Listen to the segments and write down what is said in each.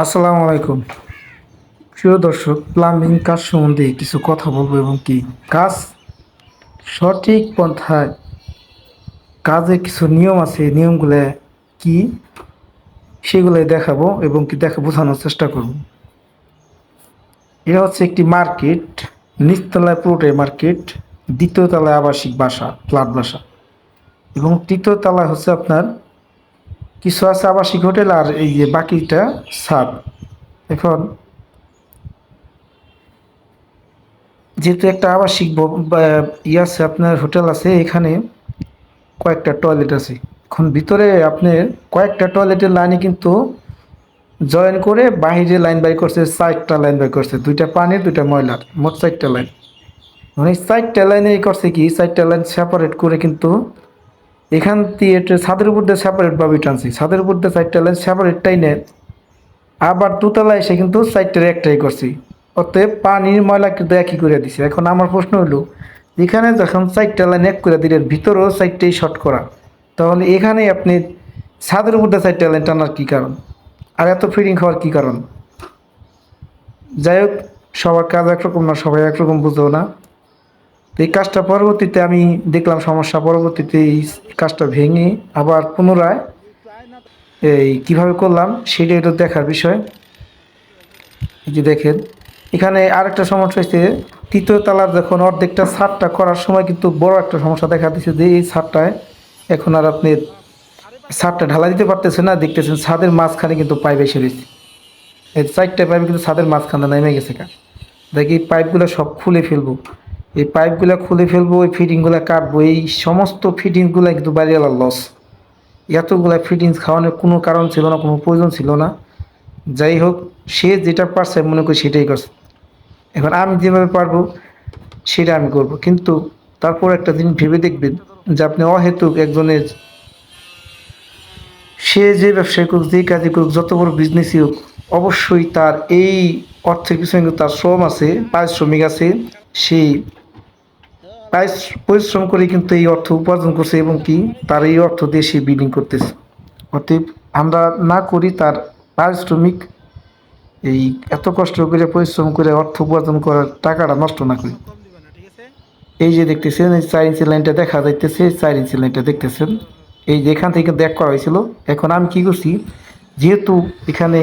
আসসালামু আলাইকুম। প্রিয় দর্শক, প্লাম্বিং কাজ সম্বন্ধে কিছু কথা বলব এবং কি? কাজ সঠিক পন্থায় কাজে কিছু নিয়ম আছে নিয়মগুলো কি? সেগুলোই দেখাবো এবং কি দেখা বোঝানোর চেষ্টা করব। এটা হচ্ছে একটি মার্কেট, নিচতলায় পুরোটাই মার্কেট, দ্বিতীয় তলায় আবাসিক বাসা, ফ্ল্যাট বাসা এবং তৃতীয় তলায় হচ্ছে আপনার কিছু আছে আবাসিক হোটেল আর এই যে বাকিটা সাব। এখন যেহেতু একটা আবাসিক ব- বা- ই আছে, আপনার হোটেল আছে, এখানে কয়েকটা টয়লেট আছে। এখন ভিতরে আপনার কয়েকটা টয়লেটের লাইনে কিন্তু জয়েন করে বাহিরে লাইন বাই করছে চারটা লাইন বাই করছে। দুইটা পানির, দুইটা ময়লার, মোট চারটা লাইন। মানে চারটা লাইনে করছে কি, চারটা লাইন সেপারেট করে কিন্তু এখান দিয়ে ছাদের উপর দিয়ে সেপারেট ভাবে টানছি, ছাদের উপর দিয়ে চারটা লাইন সেপারেট টাইনে আবার দুতলায় এসে কিন্তু চারটার একটাই করছি। অতএব পানির ময়লা কিন্তু একই করে দিছে। এখন আমার প্রশ্ন হলো, এখানে যখন চারটা লাইন এক করে দিলেন, ভিতরেও চারটেই শর্ট করা। তাহলে এখানে আপনি ছাদের উপর দিয়ে চারটা লাইন টানার কী কারণ? আর এত ফিডিং খাওয়ার কী কারণ? যাই হোক, সবার কাজ একরকম না, সবাই একরকম বুঝেও না। এই কাজটা পরবর্তীতে আমি দেখলাম সমস্যা পরবর্তীতে এই কাজটা ভেঙে আবার পুনরায় এই কীভাবে করলাম সেটা একটু দেখার বিষয়। এই যে দেখেন, এখানে আরেকটা সমস্যা হয়েছে তৃতীয় তলার যখন অর্ধেকটা ছাদটা করার সময় কিন্তু বড় একটা সমস্যা দেখা দিচ্ছে যে এই ছাদটায় এখন আর আপনি ছাদটা ঢালা দিতে পারতেছে না, দেখতেছেন ছাদের মাঝখানে কিন্তু পাইপ এসে রয়েছে। এই চারটা পাইপ কিন্তু ছাদের মাঝখানে নেমে গেছে কা দেখি পাইপগুলো সব খুলে ফেলব। এই পাইপগুলো খুলে ফেলব ওই ফিটিংগুলো কাটবো, এই সমস্ত ফিটিংগুলো কিন্তু বাড়িওয়ালার লস এতগুলো ফিটিংস খাওয়ানোর কোনো কারণ ছিল না, কোনো প্রয়োজন ছিল না। যাই হোক, সে যেটা পারছে মনে করি সেটাই করছে। এখন আমি যেভাবে পারব, সেটা আমি করব। কিন্তু তারপর একটা জিনিস ভেবে দেখবেন যে আপনি অহেতুক একজনের, সে যে ব্যবসায় করুক, যে কাজই করুক, যত বড় বিজনেসই হোক, অবশ্যই তার এই অর্থের পিছনে তার শ্রম আছে, পারিশ্রমিক আছে, সেই পরিশ্রম করে কিন্তু এই অর্থ উপার্জন করছে এবং কি তার এই অর্থ দেশে সে বিল্ডিং করতেছে। অতএব আমরা না করি তার পারিশ্রমিক, এই এত কষ্ট করে পরিশ্রম করে অর্থ উপার্জন করার টাকাটা নষ্ট না করি। এই যে দেখতেছেন, এই চার ইঞ্চি লাইনটা দেখা যাইতেছে, চার ইঞ্চি লাইনটা দেখতেছেন। এই যে এখান থেকে দেখ করা হয়েছিল। এখন আমি কি করছি, যেহেতু এখানে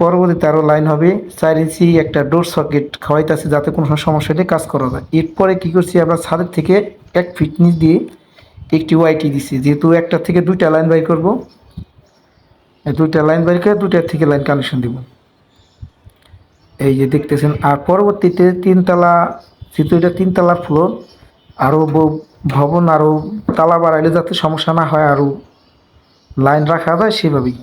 পরবর্তীতে আরও লাইন হবে, চার ইঞ্চি একটা ডোর সকেট খাওয়াইতেছে যাতে কোনো সমস্যা হলে কাজ করা যায়। এরপরে কী করছি, আমরা ছাদের থেকে এক ফিট নিচ দিয়ে একটি ওয়াইটি দিছি, যেহেতু একটা থেকে দুইটা লাইন বাই করব দুইটা লাইন বাই করে দুইটার থেকে লাইন কানেকশন দিব। এই যে দেখতেছেন, আর পরবর্তীতে তিনতলা, যেহেতু এটা তিনতলার ফ্লোর আরও ভবন আরও তালা বাড়াইলে যাতে সমস্যা না হয় আরও লাইন রাখা যায়, সেভাবেই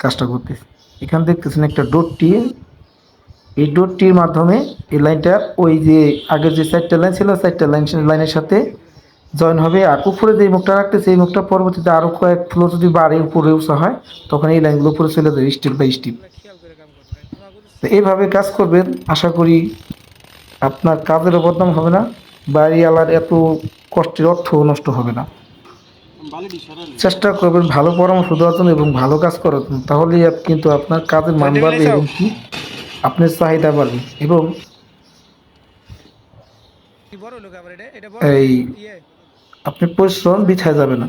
কাজটা করতেছে। এখানে দেখতেছেন একটা ডোরটি এই ডোরটির মাধ্যমে এই লাইনটা ওই যে আগের যে চারটা লাইন ছিল, চারটা লাইন লাইনের সাথে জয়েন হবে। আর উপরে যে মুখটা রাখতেছে, এই মুখটা পরবর্তীতে আরও কয়েক ফ্লোর যদি বাড়ে, উপরে উঁচা হয়, তখন এই লাইনগুলো উপরে চলে যাবে স্টেপ বাই স্টেপ তো এইভাবে কাজ করবেন, আশা করি আপনার কাজেরও বদনাম হবে না, বাড়িওয়ালার এত কষ্টের অর্থ নষ্ট হবে না। চেষ্টা করবেন ভালো পরামর্শ দেওয়ার জন্য এবং ভালো কাজ করার জন্য। তাহলেই কিন্তু আপনার কাজের মান বাড়বে এবং কি আপনার চাহিদা বাড়বে এবং এই আপনি পরিশ্রম বিছায় যাবে না।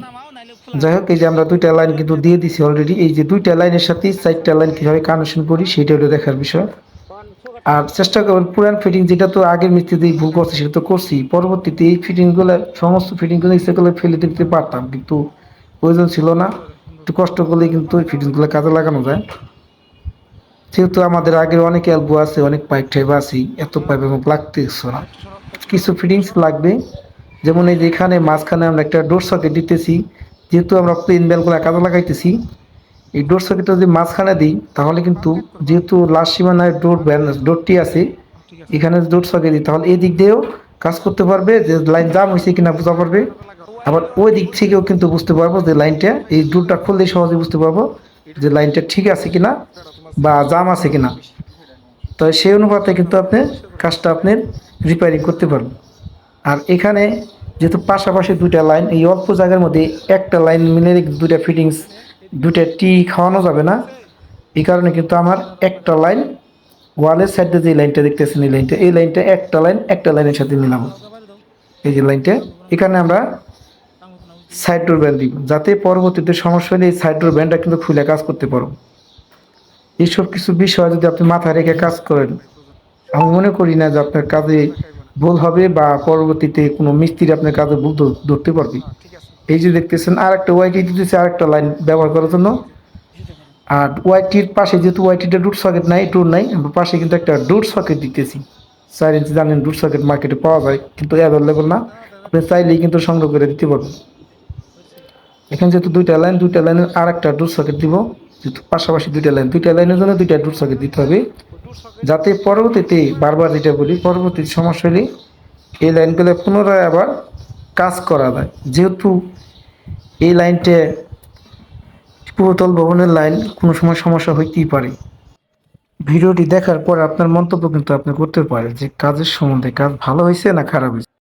যাই হোক এই যে আমরা দুইটা লাইন কিন্তু দিয়ে দিছি অলরেডি এই যে দুইটা লাইনের সাথে চারটা লাইন কীভাবে কানেকশন করি সেটা হলো দেখার বিষয়। আর চেষ্টা করবেন পুরান ফিটিং যেটা তো আগের মিস্ত্রিতে ভুল করছে, সেটা তো করছি। পরবর্তীতে এই ফিটিংগুলো সমস্ত ফিটিংগুলো ইচ্ছে করলে ফেলে দিতে পারতাম, কিন্তু প্রয়োজন ছিল না। একটু কষ্ট করলে কিন্তু এই ফিটিংগুলো কাজে লাগানো যায়। যেহেতু আমাদের আগের অনেক অ্যালবো আছে, অনেক পাইপ টাইপ আছে, এত পাইপ এবং লাগতেছে না। কিছু ফিটিংস লাগবে, যেমন এই যে এখানে মাঝখানে আমরা একটা ডোর সকেট দিতেছি, যেহেতু আমরা প্লেন বেলগুলো কাজে লাগাইতেছি এই ডোর সকেটটা যদি মাঝখানে দিই, তাহলে কিন্তু যেহেতু লাস্ট সীমানায় ডোর ব্যালেন্স ডোরটি আছে, এখানে ডোর সকেট দিই, তাহলে এই দিক দিয়েও কাজ করতে পারবে যে লাইন জাম হয়েছে কিনা বুঝতে পারবে। আবার ওই দিক থেকেও কিন্তু বুঝতে পারব যে লাইনটা এই ডোরটা খুললে সহজে বুঝতে পারব যে লাইনটা ঠিক আছে কিনা বা জাম আছে কিনা। তো সেই অনুপাতে কিন্তু আপনি কাজটা আপনি রিপেয়ারিং করতে পারবেন। আর এখানে যেহেতু পাশাপাশি দুইটা লাইন এই অল্প জায়গার মধ্যে একটা লাইন মিলে দুইটা ফিটিংস দুইটা টি খাওয়ানো যাবে না। এই কারণে কিন্তু আমার একটা লাইন ওয়ালের সাইডে যে লাইনটা দেখতেছেন, এই লাইনটা এই লাইনটা একটা লাইন, একটা লাইনের সাথে মিলাবো। এই যে লাইনটা, এখানে আমরা সাইড ডোর ব্যান্ড দিব। যাতে পরবর্তীতে সমস্যা হলে এই সাইড ডোর ব্যান্ডটা কিন্তু খুলে কাজ করতে পারো। এইসব কিছু বিষয় যদি আপনি মাথায় রেখে কাজ করেন, আমি মনে করি না যে আপনার কাজে ভুল হবে বা পরবর্তীতে কোনো মিস্ত্রি আপনার কাজে ভুল ধরতে পারবে। এই যে দেখতেছেন আর একটা ওয়াইটি দিতেছে আর একটা লাইন ব্যবহার করার জন্য। আর ওয়াইটির পাশে যেহেতু ওয়াইটিটা ডুট সকেট নাই টুর নাই, আমরা পাশে কিন্তু একটা ডুট সকেট দিতেছি। চার ইঞ্চি জানেন ডুট সকেট মার্কেটে পাওয়া যায়, কিন্তু অ্যাভেলেবল না। আপনি চাইলেই কিন্তু সংগ্রহ করে দিতে পারবেন। এখানে যেহেতু দুইটা লাইন দুইটা লাইনের আর একটা ডুট সকেট দিব। যেহেতু পাশাপাশি দুইটা লাইন দুইটা লাইনের জন্য দুইটা ডুট সকেট দিতে হবে। যাতে পরবর্তীতে বারবার যেটা বলি পরবর্তী সমস্যা হলে এই লাইনগুলো পুনরায় আবার কাজ করা যায়। যেহেতু এই লাইনটা পুরোতল ভবনের লাইন কোনো সময় সমস্যা হইতেই পারে। ভিডিওটি দেখার পর আপনার মন্তব্য কিন্তু আপনি করতে পারেন যে কাজের সম্বন্ধে কাজ ভালো হয়েছে না খারাপ হয়েছে